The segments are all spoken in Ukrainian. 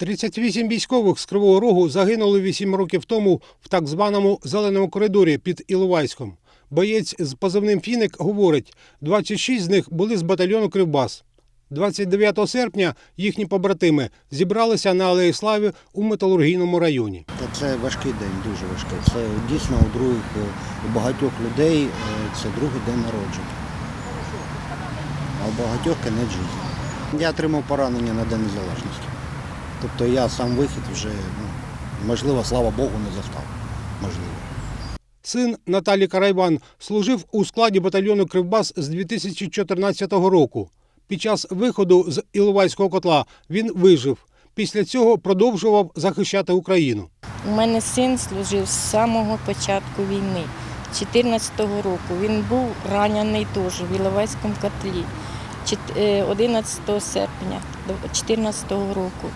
38 військових з Кривого Рогу загинули 8 років тому в так званому зеленому коридорі під Іловайськом. Боєць з позивним Фіник говорить, 26 з них були з батальйону Кривбас. 29 серпня їхні побратими зібралися на Алеї Слави у металургійному районі. Це важкий день, дуже важкий. Це дійсно у других, е, у багатьох людей е, це другий день народження. А у багатьох кінець життя. Я отримав поранення на День Незалежності. Тобто я сам вихід вже, ну, можливо, слава Богу, не застав. Можливо. Син Наталі Карайван служив у складі батальйону Кривбас з 2014 року. Під час виходу з Іловайського котла він вижив. Після цього продовжував захищати Україну. У мене син служив з самого початку війни, 14-го року. Він був ранений теж в Іловайському котлі е, 11 серпня 2014 року.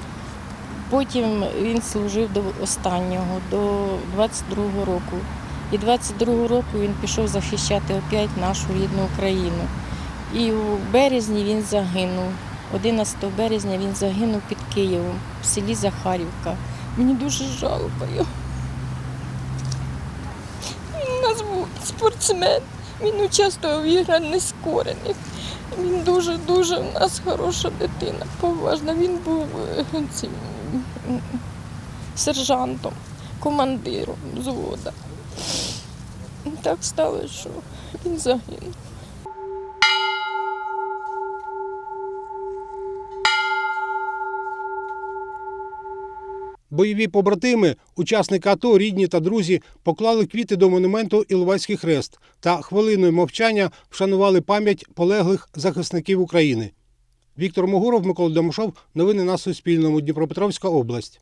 Потім він служив до останнього, до 22-го року. І 22-го року він пішов захищати опять нашу рідну Україну. І у березні він загинув. 11 березня він загинув під Києвом в селі Захарівка. Мені дуже жалко його. Він у нас був спортсмен. Він участвував в іграх нескорених. Він дуже-дуже у нас хороша дитина, поважна. Він був е, цим сержантом, командиром взвода. Так сталося, що він загинув. Бойові побратими, учасники АТО, рідні та друзі поклали квіти до монументу Іловайський хрест та хвилиною мовчання вшанували пам'ять полеглих захисників України. Віктор Могуров, Микола Домушов. Новини на Суспільному. Дніпропетровська область.